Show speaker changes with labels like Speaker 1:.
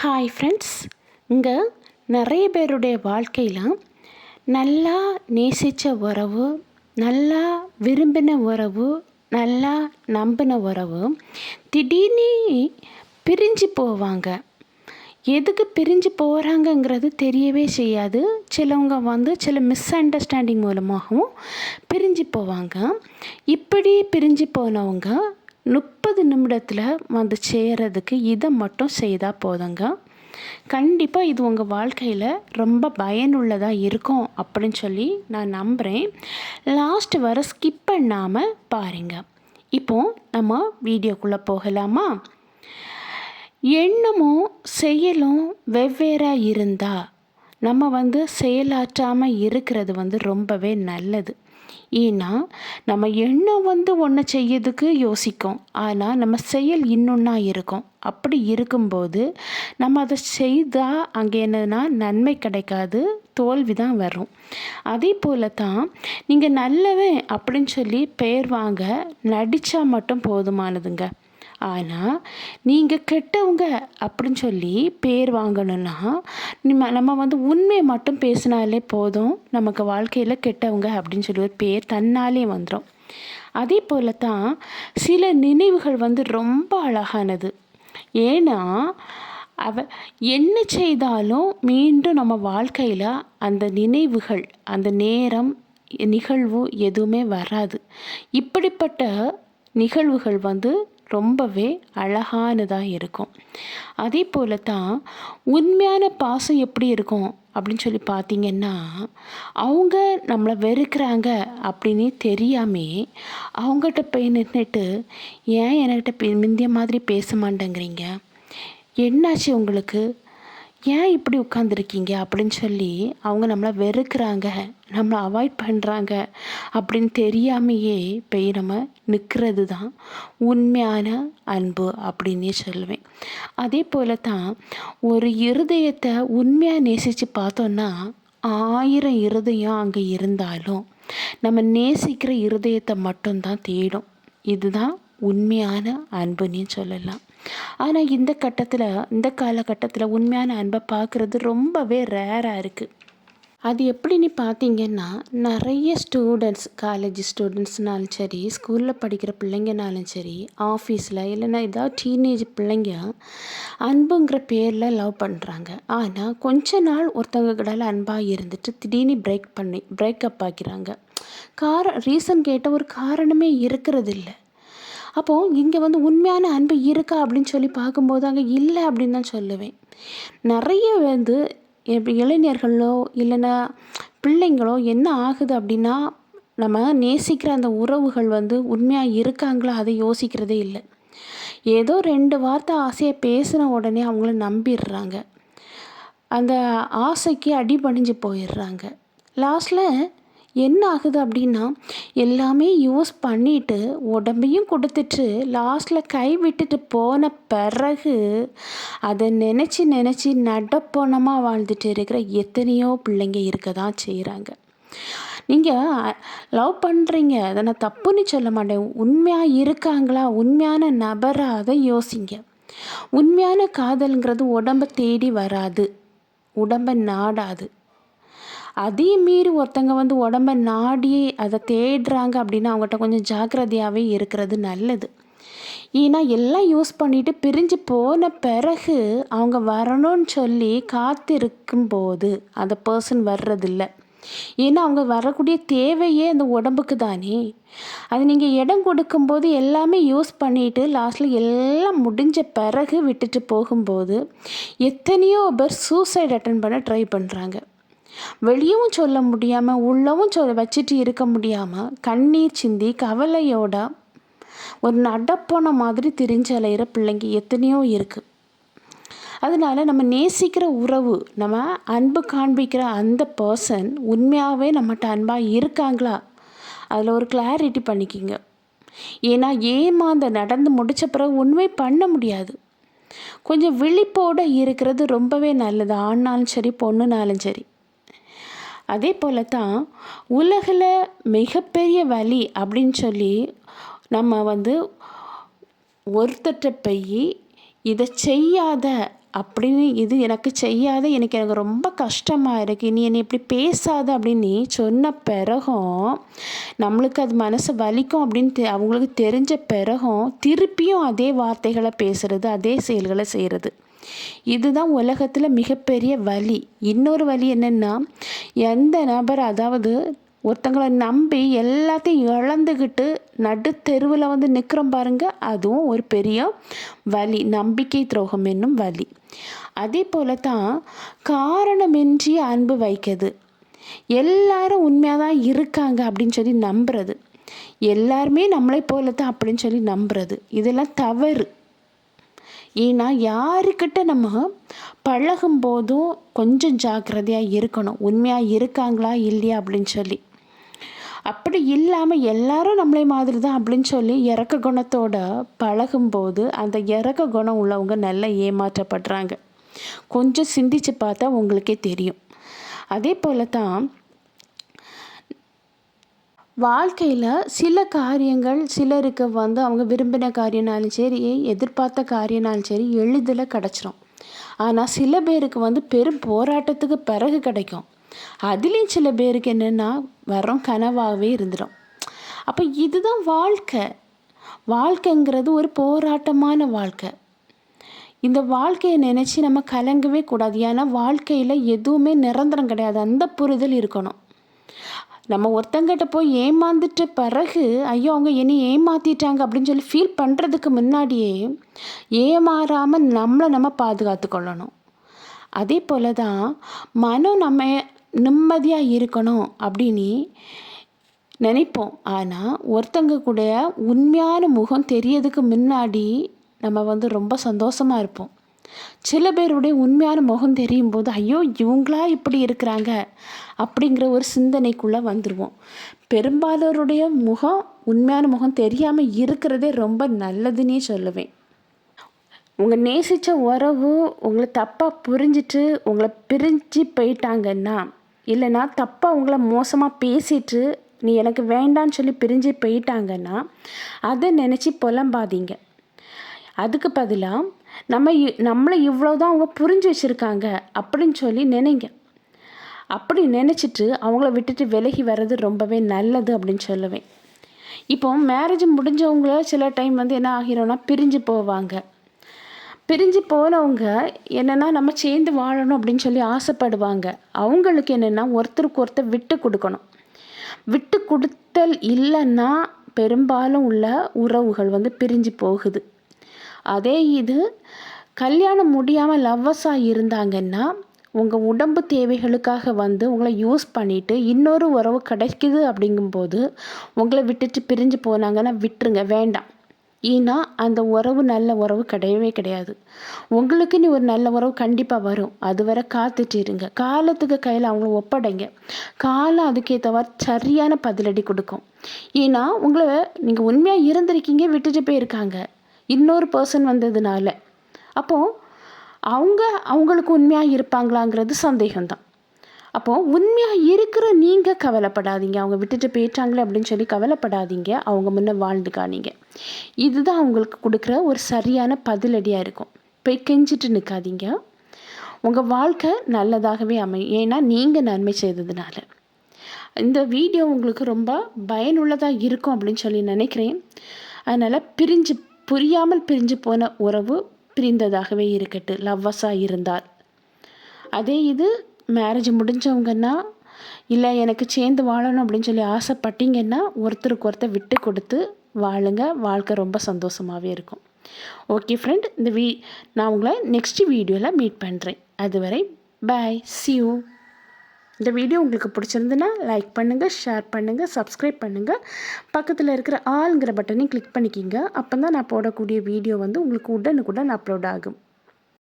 Speaker 1: Hi friends இங்கே நிறைய பேருடைய வாழ்க்கையில் நல்லா நேசித்த உறவு நல்லா விரும்பின உறவு நல்லா நம்பின உறவு திடீர்னு பிரிஞ்சு போவாங்க. எதுக்கு பிரிஞ்சு போகிறாங்கங்கிறது தெரியவே செய்யாது. சிலவங்க வந்து சில மிஸ் அண்டர்ஸ்டாண்டிங் மூலமாகவும் பிரிஞ்சு போவாங்க. இப்படி பிரிஞ்சு போனவங்க முப்பது நிமிடத்தில் வந்து சேர்றதுக்கு இதை மட்டும் செய்தால் போதுங்க. கண்டிப்பாக இது உங்கள் வாழ்க்கையில் ரொம்ப பயனுள்ளதாக இருக்கும் அப்படின்னு சொல்லி நான் நம்புகிறேன் லாஸ்ட் வர ஸ்கிப் பண்ணாமல் பாருங்கள் இப்போது நம்ம வீடியோக்குள்ளே போகலாமா? எண்ணமும் செயலும் வெவ்வேறாக இருந்தால் நம்ம வந்து செயலாற்றாமல் இருக்கிறது வந்து ரொம்பவே நல்லது. ஏன்னா நம்ம எண்ணம் வந்து ஒன்று செய்யறதுக்கு யோசிக்கும். ஆனால் நம்ம செயல் இன்னொன்னா இருக்கும். அப்படி இருக்கும்போது நம்ம அதை செய்தால் அங்கே என்னன்னா நன்மை கிடைக்காது தோல்வி தான் வரும். அதே போல் தான் நீங்கள் நல்லவன் அப்படின்னு சொல்லி பெயர் வாங்க நடித்தா மட்டும் போதுமானதுங்க. ஆனால் நீங்கள் கெட்டவங்க அப்படின்னு சொல்லி பேர் வாங்கணும்னா நம்ம நம்ம வந்து உண்மையை மட்டும் பேசினாலே போதும் நமக்கு வாழ்க்கையில் கெட்டவங்க அப்படின்னு சொல்லி ஒரு பேர் தன்னாலே வந்துடும் அதே போல தான் சில நினைவுகள் வந்து ரொம்ப அழகானது. ஏன்னா அவ என்ன செய்தாலும் மீண்டும் நம்ம வாழ்க்கையில் அந்த நினைவுகள் அந்த நேரம் நிகழ்வு எதுவுமே வராது. இப்படிப்பட்ட நிகழ்வுகள் வந்து ரொம்பவே அழகானதாக இருக்கும். அதே போல தான் உண்மையான பாசம் எப்படி இருக்கும் அப்படின்னு சொல்லி பார்த்தீங்கன்னா அவங்க நம்மளை வெறுக்கிறாங்க அப்படின்னு தெரியாமே அவங்ககிட்ட போய் நின்றுட்டு ஏன் என்கிட்ட முந்திய மாதிரி பேச மாட்டேங்கிறீங்க? என்னாச்சு உங்களுக்கு? ஏன் இப்படி உட்காந்துருக்கீங்க அப்படின்னு சொல்லி அவங்க நம்மளை வெறுக்கிறாங்க. நம்மளை அவாய்ட் பண்ணுறாங்க அப்படின்னு தெரியாமையே போய் நம்ம நிற்கிறது தான் உண்மையான அன்பு அப்படின்னே சொல்லுவேன் அதே போல தான் ஒரு இருதயத்தை உண்மையாக நேசித்து பார்த்தோன்னா ஆயிரம் இருதயம் அங்கே இருந்தாலும் நம்ம நேசிக்கிற இருதயத்தை மட்டும்தான் தேடும். இதுதான் உண்மையான அன்புன்னு சொல்லலாம். ஆனால் இந்த கட்டத்தில் இந்த காலகட்டத்தில் உண்மையான அன்பை பார்க்குறது ரொம்பவே ரேராக இருக்குது அது எப்படின்னு பார்த்தீங்கன்னா நிறைய ஸ்டூடெண்ட்ஸ் காலேஜ் ஸ்டூடெண்ட்ஸ்னாலும் சரி ஸ்கூலில் படிக்கிற பிள்ளைங்கனாலும் சரி ஆஃபீஸில் இல்லைன்னா ஏதாவது டீனேஜ் பிள்ளைங்க அன்புங்கிற பேரில் லவ் பண்ணுறாங்க ஆனால் கொஞ்ச நாள் ஒருத்தவங்க கிட்ட அன்பாக இருந்துட்டு திடீர்னு பிரேக் பண்ணி பிரேக்கப் ஆக்கிறாங்க. கார ரீசன் கேட்ட ஒரு காரணமே இருக்கிறது இல்லை அப்போது இங்கே வந்து உண்மையான அன்பு இருக்கா அப்படின்னு சொல்லி பார்க்கும்போது அங்கே இல்லை அப்படின்னு தான் சொல்லுவேன். நிறைய வந்து இளைஞர்களோ இல்லைன்னா பிள்ளைங்களோ என்ன ஆகுது அப்படின்னா நம்ம நேசிக்கிற அந்த உறவுகள் வந்து உண்மையாக இருக்காங்களா அதை யோசிக்கிறதே இல்லை. ஏதோ ரெண்டு வார்த்தை ஆசையை பேசின உடனே அவங்கள நம்பிடுறாங்க. அந்த ஆசைக்கு அடிபணிஞ்சு போயிடுறாங்க. லாஸ்ட்டில் என்ன ஆகுது அப்படின்னா எல்லாமே யூஸ் பண்ணிவிட்டு உடம்பையும் கொடுத்துட்டு லாஸ்ட்டில் கை விட்டுட்டு போன பிறகு அதை நினச்சி நினச்சி நடப்போனமாக வாழ்ந்துட்டு இருக்கிற எத்தனையோ பிள்ளைங்க இருக்க தான் செய்கிறாங்க நீங்கள் லவ் பண்ணுறீங்க அதை நான் தப்புன்னு சொல்ல மாட்டேன். உண்மையாக இருக்காங்களா? உண்மையான நபராக அதை யோசிங்க. உண்மையான காதல்ங்கிறது உடம்பை தேடி வராது. உடம்பை நாடாது. அதையும் மீறி ஒருத்தங்க வந்து உடம்ப நாடி அதை தேடுறாங்க அப்படின்னா அவங்ககிட்ட கொஞ்சம் ஜாக்கிரதையாகவே இருக்கிறது நல்லது. ஏன்னா எல்லாம் யூஸ் பண்ணிவிட்டு பிரிஞ்சு போன பிறகு அவங்க வரணும்னு சொல்லி காத்திருக்கும் போது அந்த பர்சன் வர்றதில்ல. ஏன்னா அவங்க வரக்கூடிய தேவையே அந்த உடம்புக்கு தானே. அது நீங்கள் இடம் கொடுக்கும்போது எல்லாமே யூஸ் பண்ணிவிட்டு லாஸ்ட்டில் எல்லாம் முடிஞ்ச பிறகு விட்டுட்டு போகும்போது எத்தனையோ பேர் சூசைட் அட்டன் பண்ண ட்ரை பண்ணுறாங்க வெளியவும் சொல்ல முடியாமல் உள்ளவும் சொ வச்சுட்டு இருக்க முடியாமல் கண்ணீர் சிந்தி கவலையோட ஒரு நடப்போன மாதிரி திரிஞ்சு பிள்ளைங்க எத்தனையோ இருக்குது அதனால் நம்ம நேசிக்கிற உறவு நம்ம அன்பு காண்பிக்கிற அந்த பர்சன் உண்மையாகவே நம்மகிட்ட அன்பாக இருக்காங்களா? அதில் ஒரு கிளாரிட்டி பண்ணிக்கிங்க. ஏன்னா ஏமாந்த நடந்து முடித்த பிறகு உண்மை பண்ண முடியாது. கொஞ்சம் விழிப்போடு இருக்கிறது ரொம்பவே நல்லது. ஆண்னாலும் சரி பொண்ணுனாலும் சரி. அதே போல தான் உலகில் மிகப்பெரிய வலி அப்படின்னு சொல்லி நம்ம வந்து ஒருத்தட்ட போய் இதை செய்யாத அப்படின்னு இது எனக்கு செய்யாத எனக்கு எனக்கு ரொம்ப கஷ்டமாக இருக்குது நீ என்னை இப்படி பேசாத அப்படின்னு சொன்ன பிறகும் நம்மளுக்கு அது மனசு வலிக்கும் அப்படின்னு தெ அவங்களுக்கு தெரிஞ்ச பிறகும் திருப்பியும் அதே வார்த்தைகளை பேசுகிறது அதே செயல்களை செய்கிறது இதுதான் உலகத்தில் மிகப்பெரிய வலி. இன்னொரு வலி என்னென்னா எந்த நபர் அதாவது ஒருத்தங்களை நம்பி எல்லாத்தையும் இழந்துக்கிட்டு நடு தெருவில் வந்து நிற்கிறோம் பாருங்க அதுவும் ஒரு பெரிய வலி. நம்பிக்கை துரோகம் என்னும் வலி. அதே போல தான் காரணமின்றி அன்பு வைக்கிறது. எல்லாரும் உண்மையாக தான் இருக்காங்க அப்படின்னு சொல்லி நம்புறது. எல்லாருமே நம்மளை போல தான் அப்படின்னு சொல்லி நம்புறது. இதெல்லாம் தவறு. ஏன்னா யாருக்கிட்ட நம்ம பழகும் போதும் கொஞ்சம் ஜாக்கிரதையாக இருக்கணும். உண்மையாக இருக்காங்களா இல்லையா அப்படின்னு சொல்லி. அப்படி இல்லாமல் எல்லாரும் நம்மளே மாதிரி தான் அப்படின்னு சொல்லி இறக்க குணத்தோட பழகும்போது அந்த இறக்க குணம் உள்ளவங்க நல்லா ஏமாற்றப்படுறாங்க. கொஞ்சம் சிந்திச்சு பார்த்தா உங்களுக்கே தெரியும். அதே போல தான் வாழ்க்கையில் சில காரியங்கள் சிலருக்கு வந்து அவங்க விரும்பின காரியம்னாலும் சரி எதிர்பார்த்த காரியம்னாலும் சரி எளிதில் கிடச்சிரும். ஆனால் சில பேருக்கு வந்து பெரும் போராட்டத்துக்கு பிறகு கிடைக்கும். அதுலேயும் சில பேருக்கு என்னென்னா வரோம் கனவாகவே இருந்துடும் அப்போ இதுதான் வாழ்க்கை. வாழ்க்கைங்கிறது ஒரு போராட்டமான வாழ்க்கை. இந்த வாழ்க்கையை நினச்சி நம்ம கலங்கவே கூடாது. ஏன்னா வாழ்க்கையில் எதுவுமே நிரந்தரம் கிடையாது. அந்த புரிதல் இருக்கணும். நம்ம ஒருத்தங்கிட்ட போய் ஏமாந்துட்ட பிறகு ஐயோ அவங்க என்னை ஏமாற்றிட்டாங்க அப்படின்னு சொல்லி ஃபீல் பண்ணுறதுக்கு முன்னாடியே ஏமாறாமல் நம்மளை நம்ம பாதுகாத்து கொள்ளணும். அதே போல் தான் மனம் நம்ம நிம்மதியாக இருக்கணும் அப்படின்னு நினைப்போம். ஆனால் ஒருத்தங்க கூட உண்மையான முகம் தெரியறதுக்கு முன்னாடி நம்ம வந்து ரொம்ப சந்தோஷமாக இருப்போம். சில பேருடைய உண்மையான முகம் தெரியும் போது ஐயோ இவங்களா இப்படி இருக்கிறாங்க? அப்படிங்கிற ஒரு சிந்தனைக்குள்ளே வந்துடுவோம் பெரும்பாலோருடைய முகம் உண்மையான முகம் தெரியாமல் இருக்கிறதே ரொம்ப நல்லதுன்னே சொல்லுவேன். உங்கள் நேசித்த உறவு உங்களை தப்பாக புரிஞ்சிட்டு உங்களை பிரிஞ்சு போயிட்டாங்கன்னா இல்லைன்னா தப்பாக உங்களை மோசமாக பேசிட்டு நீ எனக்கு வேண்டான்னு சொல்லி பிரிஞ்சு போயிட்டாங்கன்னா அதை நினச்சி புலம்பாதீங்க. அதுக்கு பதிலாக நம்ம நம்மளை இவ்வளோ தான் அவங்க புரிஞ்சு வச்சுருக்காங்க அப்படின்னு சொல்லி நினைங்க. அப்படி நினச்சிட்டு அவங்கள விட்டுட்டு விலகி வர்றது ரொம்பவே நல்லது அப்படின்னு சொல்லுவேன். இப்போ மேரேஜ் முடிஞ்சவங்கள சில டைம் வந்து என்ன ஆகிறோன்னா பிரிஞ்சு போவாங்க. பிரிஞ்சு போனவங்க என்னென்னா நம்ம சேர்ந்து வாழணும் அப்படின்னு சொல்லி ஆசைப்படுவாங்க. அவங்களுக்கு என்னென்னா ஒருத்தருக்கு ஒருத்தர் விட்டு கொடுக்கணும். விட்டு கொடுத்தல் இல்லைன்னா பெரும்பாலும் உள்ள உறவுகள் வந்து பிரிஞ்சு போகுது. அதே இது கல்யாணம் முடியாமல் லவ்வஸாக இருந்தாங்கன்னா உங்கள் உடம்பு தேவைகளுக்காக வந்து உங்களை யூஸ் பண்ணிவிட்டு இன்னொரு உறவு கிடைக்குது அப்படிங்கும்போது உங்களை விட்டுட்டு பிரிஞ்சு போனாங்கன்னா விட்டுருங்க வேண்டாம். ஏன்னா அந்த உறவு நல்ல உறவு கிடையவே கிடையாது. உங்களுக்கு நீ ஒரு நல்ல உறவு கண்டிப்பாக வரும். அது வரை காத்துட்டு இருங்க. காலத்துக்கு கையில் அவங்கள ஒப்படைங்க. காலம் அதுக்கேற்றவாறு சரியான பதிலடி கொடுக்கும். ஏன்னா உங்களை நீங்கள் உண்மையாக இருந்திருக்கீங்க விட்டுட்டு போயிருக்காங்க. இன்னொரு பர்சன் வந்ததுனால. அப்போது அவங்க அவங்களுக்கு உண்மையாக இருப்பாங்களாங்கிறது சந்தேகம்தான். அப்போது உண்மையாக இருக்கிற நீங்கள் கவலைப்படாதீங்க. அவங்க விட்டுட்டு போயிட்டாங்களே அப்படின்னு சொல்லி கவலைப்படாதீங்க. அவங்க முன்னே வாழ்ந்து காணீங்க. இதுதான் அவங்களுக்கு கொடுக்குற ஒரு சரியான பதிலடியாக இருக்கும். போய் கெஞ்சிட்டு நிற்காதீங்க உங்கள் வாழ்க்கை நல்லதாகவே அமையும் ஏன்னா நீங்கள் நன்மை செய்ததுனால. இந்த வீடியோ உங்களுக்கு ரொம்ப பயனுள்ளதாக இருக்கும் அப்படின்னு சொல்லி நினைக்கிறேன். அதனால் பிரிஞ்சு புரியாமல் பிரிஞ்சு போன உறவு பிரிந்ததாகவே இருக்கட்டு. லவ்வஸாக இருந்தால். அதே இது மேரேஜ் முடிஞ்சவங்கன்னா இல்லை எனக்கு சேர்ந்து வாழணும் அப்படின்னு சொல்லி ஆசைப்பட்டீங்கன்னா ஒருத்தருக்கு ஒருத்தர் விட்டு கொடுத்து வாழுங்க. வாழ்க்கை ரொம்ப சந்தோஷமாகவே இருக்கும். ஓகே ஃப்ரெண்ட் இந்த வீ நான் உங்களை நெக்ஸ்ட் வீடியோவில் மீட் பண்ணுறேன் அதுவரை பாய் சியூ இந்த வீடியோ உங்களுக்கு பிடிச்சிருந்துன்னா லைக் பண்ணுங்கள் ஷேர் பண்ணுங்கள் சப்ஸ்கிரைப் பண்ணுங்கள் பக்கத்தில் இருக்கிற ஆளுங்கிற பட்டனையும் கிளிக் பண்ணிக்கிங்க. அப்போ தான் நான் போடக்கூடிய வீடியோ வந்து உங்களுக்கு உடனுக்குடன் அப்லோட் ஆகும்.